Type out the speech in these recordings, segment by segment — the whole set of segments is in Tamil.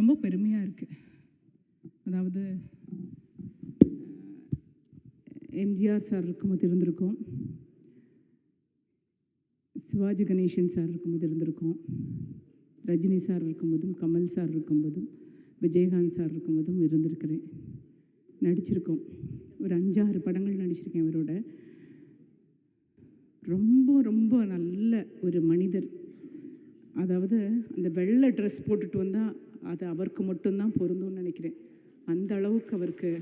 ரொம்ப பெருமையாக இருக்குது அதாவது எம்ஜிஆர் சார் இருக்கும்போது இருந்திருக்கோம். சிவாஜி கணேசன் சார் இருக்கும்போது இருந்திருக்கோம். ரஜினி சார் இருக்கும்போதும் கமல் சார் இருக்கும்போதும் விஜயகாந்த் சார் இருக்கும்போதும் இருந்திருக்கிறேன். நடிச்சிருக்கோம். ஒரு அஞ்சாறு படங்கள் நடிச்சிருக்கேன் இவரோட. ரொம்ப ரொம்ப நல்ல ஒரு மனிதர். அதாவது அந்த வெள்ளை ட்ரெஸ் போட்டுட்டு வந்தால் அது அவருக்கு மட்டும்தான் பொருந்தும்னு நினைக்கிறேன். அந்த அளவுக்கு அவருக்கு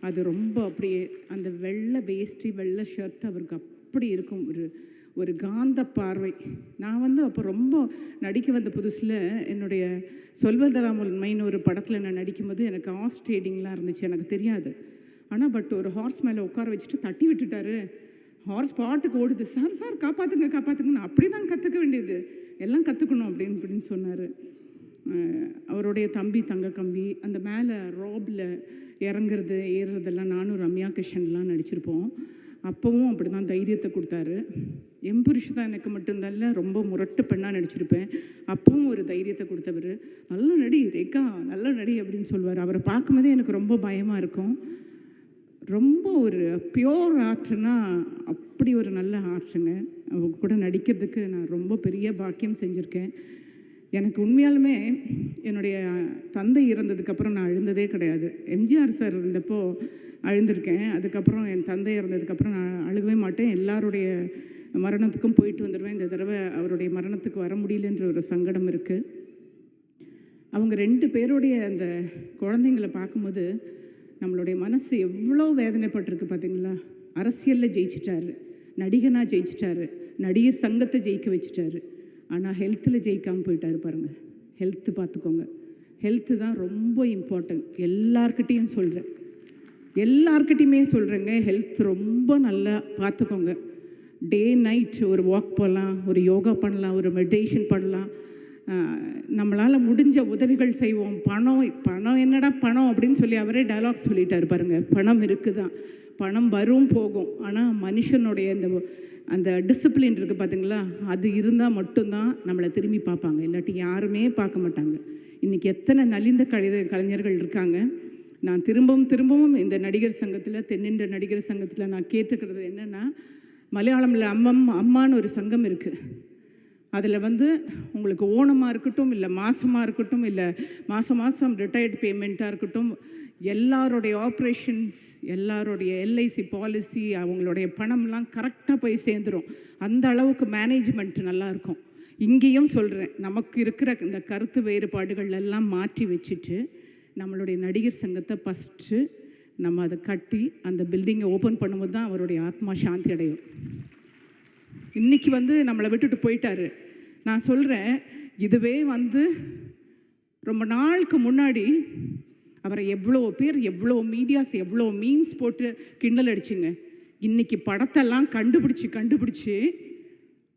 அது ரொம்ப அப்படியே அந்த வெள்ளை வேஷ்டி வெள்ளை ஷர்ட் அவருக்கு அப்படி இருக்கும். ஒரு ஒரு காந்த பார்வை. நான் வந்து அப்போ ரொம்ப நடிக்க வந்த புதுசில் என்னுடைய சொல்வதராமுல்மைன்னு ஒரு படத்தில் நான் நடிக்கும்போது எனக்கு ஹார்ஸ் ட்ரேடிங்லாம் இருந்துச்சு. எனக்கு தெரியாது. ஆனால் பட் ஒரு ஹார்ஸ் மேலே உட்கார வச்சுட்டு தட்டி விட்டுட்டாரு. ஹார்ஸ் பாட்டுக்கு ஓடுது. சார் சார் காப்பாற்றுங்க காப்பாற்றுங்கன்னு அப்படி தான் கற்றுக்க வேண்டியது. எல்லாம் கற்றுக்கணும் அப்படின்னு அப்படின்னு சொன்னார். அவருடைய தம்பி தங்க கம்பி அந்த மேலே ரோபில் இறங்குறது ஏறுறதெல்லாம் நானும் ரம்யா கிருஷ்ணன்லாம் நடிச்சிருப்போம். அப்போவும் அப்படி தான் தைரியத்தை கொடுத்தாரு. எம்புருஷ் தான் எனக்கு மட்டும்தான் ரொம்ப முரட்டு பெண்ணாக நடிச்சிருப்பேன். அப்பவும் ஒரு தைரியத்தை கொடுத்தவர். நல்ல நடி ரேகா நல்ல நடி அப்படின்னு சொல்லுவார். அவரை பார்க்கும்போதே எனக்கு ரொம்ப பயமாக இருக்கும். ரொம்ப ஒரு பியோர் ஆர்ட்னா அப்படி ஒரு நல்ல ஆர்ட்டுங்க அவங்க கூட நடிக்கிறதுக்கு நான் ரொம்ப பெரிய பாக்கியம் செஞ்சுருக்கேன். எனக்கு உண்மையாலுமே என்னுடைய தந்தை இறந்ததுக்கப்புறம் நான் அழுந்ததே கிடையாது. எம்ஜிஆர் சார் இருந்தப்போ அழுந்திருக்கேன். அதுக்கப்புறம் என் தந்தை இறந்ததுக்கப்புறம் நான் அழுகவே மாட்டேன். எல்லாருடைய மரணத்துக்கும் போயிட்டு வந்துடுவேன். இந்த தடவை அவருடைய மரணத்துக்கு வர முடியலன்ற ஒரு சங்கடம் இருக்குது அவங்க ரெண்டு பேருடைய அந்த குழந்தைங்களை பார்க்கும்போது நம்மளுடைய மனசு எவ்வளோ வேதனைப்பட்டிருக்கு பார்த்தீங்களா? அரசியலில் ஜெயிச்சிட்டாரு. நடிகனாக ஜெயிச்சிட்டாரு. நடிகர் சங்கத்தை ஜெயிக்க வச்சுட்டாரு. ஆனால் ஹெல்த்தில் ஜெயிக்காமல் போயிட்டாரு பாருங்கள் ஹெல்த்து பார்த்துக்கோங்க ஹெல்த்து தான் ரொம்ப இம்பார்ட்டன்ட் எல்லார்கிட்டேயும் சொல்கிறேன் எல்லார்கிட்டையுமே சொல்கிறேங்க ஹெல்த் ரொம்ப நல்லா பார்த்துக்கோங்க டே நைட் ஒரு வாக் போகலாம் ஒரு யோகா பண்ணலாம் ஒரு மெடிடேஷன் பண்ணலாம். நம்மளால் முடிஞ்ச உதவிகள் செய்வோம். பணம் பணம் என்னடா பணம் அப்படின்னு சொல்லி அவரே டைலாக் சொல்லிட்டார் பாருங்கள் பணம் இருக்குதான் பணம் வரும் போகும். ஆனால் மனுஷனுடைய அந்த அந்த டிசிப்ளின் இருக்குது பார்த்தீங்களா அது இருந்தால் மட்டும்தான் நம்மளை திரும்பி பார்ப்பாங்க. இல்லாட்டி யாருமே பார்க்க மாட்டாங்க. இன்றைக்கி எத்தனை நலிந்த கழித கலைஞர்கள் இருக்காங்க. நான் திரும்பவும் திரும்பவும் இந்த நடிகர் சங்கத்தில் தென்னின்ற நடிகர் சங்கத்தில் நான் கேட்டுக்கிறது என்னென்னா மலையாளமில் அம்மம் அம்மான்னு ஒரு சங்கம் இருக்குது அதில் வந்து உங்களுக்கு ஓணமாக இருக்கட்டும் இல்லை மாதமாக இருக்கட்டும் இல்லை மாதம் மாதம் ரிட்டையர்ட் பேமெண்ட்டாக இருக்கட்டும் எல்லாருடைய ஆப்ரேஷன்ஸ் எல்லாருடைய எல்ஐசி பாலிசி அவங்களுடைய பணம்லாம் கரெக்டாக போய் சேர்ந்துடும் அந்த அளவுக்கு மேனேஜ்மெண்ட் நல்லாயிருக்கும் இங்கேயும் சொல்கிறேன் நமக்கு இருக்கிற இந்த கருத்து வேறுபாடுகள் எல்லாம் மாற்றி வச்சுட்டு நம்மளுடைய நடிகர் சங்கத்தை ஃபஸ்ட்டு நம்ம அதை கட்டி அந்த பில்டிங்கை ஓப்பன் பண்ணும்போது தான் அவருடைய ஆத்மா சாந்தி அடையும். இன்றைக்கி வந்து நம்மளை விட்டுட்டு போயிட்டாரு. நான் சொல்கிறேன் இதுவே வந்து ரொம்ப நாளுக்கு முன்னாடி அவரை எவ்வளோ பேர் எவ்வளோ மீடியாஸ் எவ்வளோ மீம்ஸ் போட்டு கிண்டல் அடிச்சுங்க. இன்னைக்கு படத்தெல்லாம் கண்டுபிடிச்சி கண்டுபிடிச்சி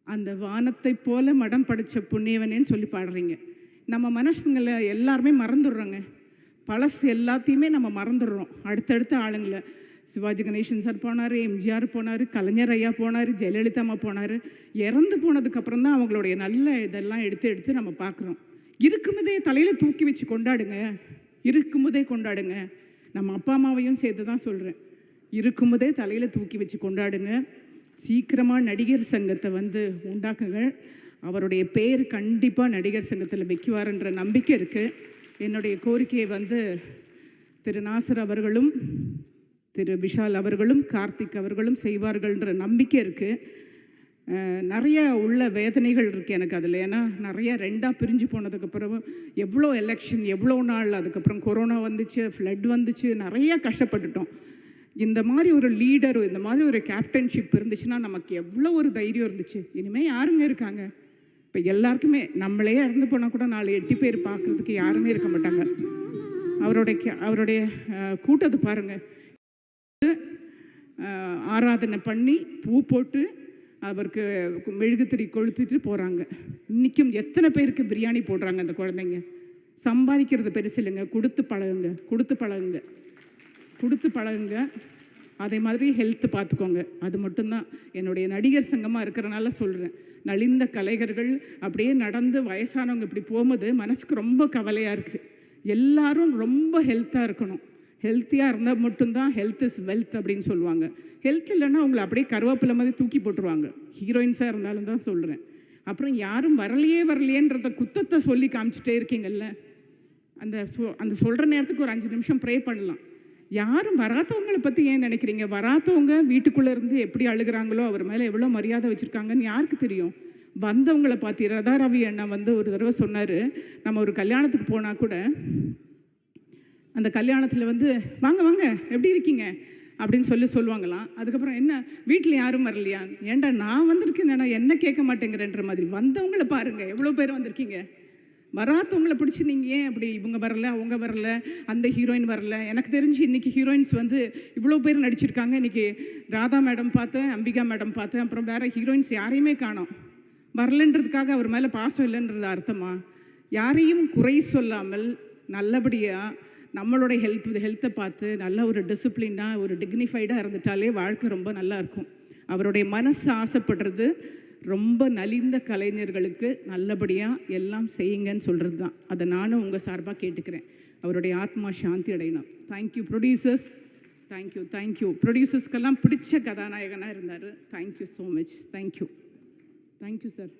அந்த வானத்தை போல மடம் படைச்ச புண்ணியவனேன்னு சொல்லி பாடுறீங்க. நம்ம மனசுங்களை எல்லாருமே மறந்துடுறோங்க. பழசு எல்லாத்தையுமே நம்ம மறந்துடுறோம். அடுத்தடுத்த ஆளுங்களை. சிவாஜி கணேசன் சார் போனார் எம்ஜிஆர் போனார் கலைஞர் ஐயா போனார் ஜெயலலிதா அம்மா போனார். இறந்து போனதுக்கப்புறம் தான் அவங்களுடைய நல்ல இதெல்லாம் எடுத்து எடுத்து நம்ம பார்க்குறோம். இருக்கும்போதே தலையில் தூக்கி வச்சு கொண்டாடுங்க. இருக்கும்போதே கொண்டாடுங்க. நம்ம அப்பா அம்மாவையும் சேர்த்து தான் சொல்கிறேன் இருக்கும்போதே தலையில் தூக்கி வச்சு கொண்டாடுங்க. சீக்கிரமாக நடிகர் சங்கத்தை வந்து உண்டாக்குங்க. அவருடைய பேர் கண்டிப்பாக நடிகர் சங்கத்தில் வைக்குவார்ன்ற நம்பிக்கை இருக்குது என்னுடைய கோரிக்கையை வந்து திரு நாசர் அவர்களும் திரு விஷால் அவர்களும் கார்த்திக் அவர்களும் செய்வார்கள்ன்ற நம்பிக்கை இருக்குது நிறைய உள்ள வேதனைகள் இருக்குது எனக்கு அதில். ஏன்னா நிறைய ரெண்டாக பிரிஞ்சு போனதுக்கப்புறம் எவ்வளோ எலெக்ஷன் எவ்வளோ நாள் அதுக்கப்புறம் கொரோனா வந்துச்சு ஃப்ளட் வந்துச்சு நிறைய கஷ்டப்பட்டுட்டோம். இந்த மாதிரி ஒரு லீடர் இந்த மாதிரி ஒரு கேப்டன்ஷிப் இருந்துச்சுன்னா நமக்கு எவ்வளோ ஒரு தைரியம் இருந்துச்சு. இனிமேல் யாருங்க இருக்காங்க? இப்போ எல்லாருக்குமே நம்மளே இறந்து போனால் கூட நாலு எட்டு பேர் பார்க்குறதுக்கு யாருமே இருக்க மாட்டாங்க. அவருடைய அவருடைய கூட்டத்தை பாருங்கள் ஆராதனை பண்ணி பூ போட்டு அவருக்கு மெழுகுத்திரி கொளுத்திட்டு போகிறாங்க இன்றைக்கும் எத்தனை பேருக்கு பிரியாணி போடுறாங்க அந்த குழந்தைங்க? சம்பாதிக்கிறது பெருசு இல்லைங்க. கொடுத்து பழகுங்க. கொடுத்து பழகுங்க. கொடுத்து பழகுங்க. அதே மாதிரி ஹெல்த்து பார்த்துக்கோங்க. அது மட்டும்தான். என்னுடைய நடிகர் சங்கமாக இருக்கிறனால சொல்கிறேன் நலிந்த கலைஞர்கள் அப்படியே நடந்து வயசானவங்க இப்படி போகும்போது மனசுக்கு ரொம்ப கவலையாக இருக்குது எல்லாரும் ரொம்ப ஹெல்த்தாக இருக்கணும். ஹெல்த்தியாக இருந்தால் மட்டும்தான் ஹெல்த் இஸ் வெல்த் அப்படின்னு சொல்லுவாங்க. ஹெல்த் இல்லைன்னா அவங்கள அப்படியே கருவேப்பிலை மாதிரி தூக்கி போட்டுருவாங்க. ஹீரோயின்ஸாக இருந்தாலும் தான் சொல்கிறேன் அப்புறம் யாரும் வரலையே வரலையேன்றத குத்தத்தை சொல்லி காமிச்சிட்டே இருக்கீங்கல்ல? அந்த சொ அந்த சொல்கிற நேரத்துக்கு ஒரு அஞ்சு நிமிஷம் ப்ரே பண்ணலாம். யாரும் வராதவங்களை பற்றி ஏன் நினைக்கிறீங்க? வராதவங்க வீட்டுக்குள்ளே இருந்து எப்படி அழுகுறாங்களோ அவர் மேலே எவ்வளோ மரியாதை வச்சுருக்காங்கன்னு யாருக்கு தெரியும்? வந்தவங்களை பார்த்து ரதா ரவி அண்ணா வந்து ஒரு தடவை சொன்னார் நம்ம ஒரு கல்யாணத்துக்கு போனால் கூட அந்த கல்யாணத்தில் வந்து வாங்க வாங்க எப்படி இருக்கீங்க? அப்படின்னு சொல்லி சொல்லுவாங்களாம். அதுக்கப்புறம் என்ன வீட்டில் யாரும் வரலையா? ஏன்டா நான் வந்திருக்கேன் என்ன கேட்க மாட்டேங்கிறேன்ற மாதிரி. வந்தவங்கள பாருங்கள் எவ்வளோ பேர் வந்திருக்கீங்க? வராதவங்களை பிடிச்சி நீங்கள் ஏன் அப்படி இவங்க வரல அவங்க வரல அந்த ஹீரோயின் வரல? எனக்கு தெரிஞ்சு இன்றைக்கி ஹீரோயின்ஸ் வந்து இவ்வளோ பேர் நடிச்சிருக்காங்க. இன்றைக்கி ராதா மேடம் பார்த்தேன் அம்பிகா மேடம் பார்த்தேன் அப்புறம் வேறு ஹீரோயின்ஸ் யாரையுமே காணோம். வரலன்றதுக்காக அவர் மேலே பாசம் இல்லைன்றது அர்த்தமா? யாரையும் குறை சொல்லாமல் நல்லபடியாக நம்மளோட ஹெல்ப் ஹெல்த்தை பார்த்து நல்ல ஒரு டிசிப்ளினாக ஒரு டிக்னிஃபைடாக இருந்துட்டாலே வாழ்க்கை ரொம்ப நல்லா இருக்கும். அவருடைய மனசு ஆசைப்படுறது ரொம்ப நலிந்த கலைஞர்களுக்கு நல்லபடியாக எல்லாம் செய்யுங்கன்னு சொல்கிறது தான் அதை நானும் உங்கள் சார்பாக கேட்டுக்கிறேன். அவருடைய ஆத்மா சாந்தி அடையணும். Thank you producers thank you thank you ப்ரொடியூசர்ஸ்க்கெல்லாம் பிடிச்ச கதாநாயகனாக இருந்தார். Thank you so much thank you thank you sir